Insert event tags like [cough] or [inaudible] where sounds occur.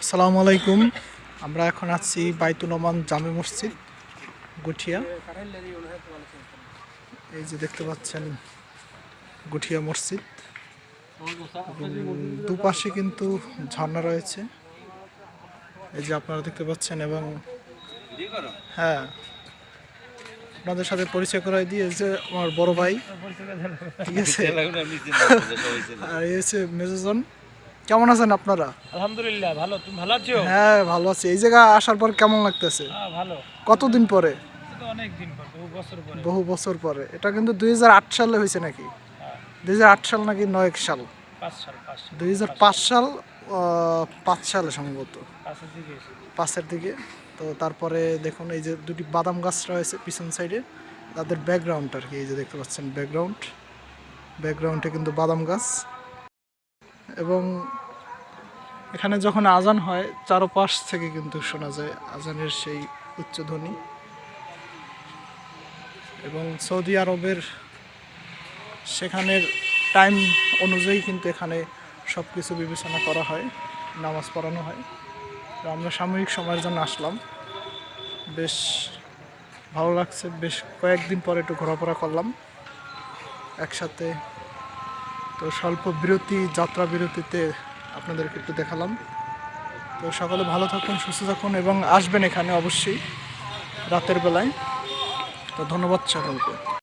আসসালামু আলাইকুম। আমরা এখন আছি বাইতুল রহমান জামে মসজিদ গুঠিয়া। এই যে দেখতে পাচ্ছেন গুঠিয়া মসজিদ। দুপাশে কিন্তু ঝর্ণা রয়েছে। এই যে আপনারা দেখতে পাচ্ছেন এবং হ্যাঁ আপনাদের সাথে পরিচয় করাই দিয়ে যে আমার বড় ভাই ঠিক আছে? [laughs] আর এই হচ্ছে মেজোজন। কেমন আছেন আপনারা? আলহামদুলিল্লাহ ভালো। তুমি ভালো আছো? হ্যাঁ ভালো আছি। এই জায়গা আসার পর কেমন লাগতেছে? ভালো। কতদিন পরে? তো অনেক দিন পর বহু বছর পরে। বহু বছর পরে। এটা কিন্তু দু হাজার আট সালে হয়েছে নাকি? দু হাজার আট সাল নাকি নয় সাল? দুই সাল পাঁচ সালে সম্ভবত। পাঁচের দিকে তো তারপরে দেখুন এই যে দুটি বাদাম গাছ রয়েছে পিছন সাইডে তাদের ব্যাকগ্রাউন্ড আর কি এই যে দেখতে পাচ্ছেন ব্যাকগ্রাউন্ড ব্যাকগ্রাউন্ডে কিন্তু বাদাম গাছ। এবং এখানে যখন আজান হয়, চারপাশ থেকে কিন্তু শোনা যায় আজানের সেই উচ্চধ্বনি এবং সৌদি আরবের সেখানের টাইম অনুযায়ী কিন্তু এখানে সব কিছু বিবেচনা করা হয়, নামাজ পড়ানো হয়। তো আমরা সাময়িক সময়ের জন্য আসলাম। বেশ ভালো লাগছে, বেশ কয়েকদিন পরে একটু ঘোরাফেরা করলাম। একসাথে তো স্বল্প বিরতি, যাত্রা বিরতিতে আপনাদেরকে একটু দেখালাম। তো সকালে ভালো থাকুন, সুস্থ থাকুন এবং আসবেন এখানে অবশ্যই রাতের বেলায়। তো ধন্যবাদ সকলকে।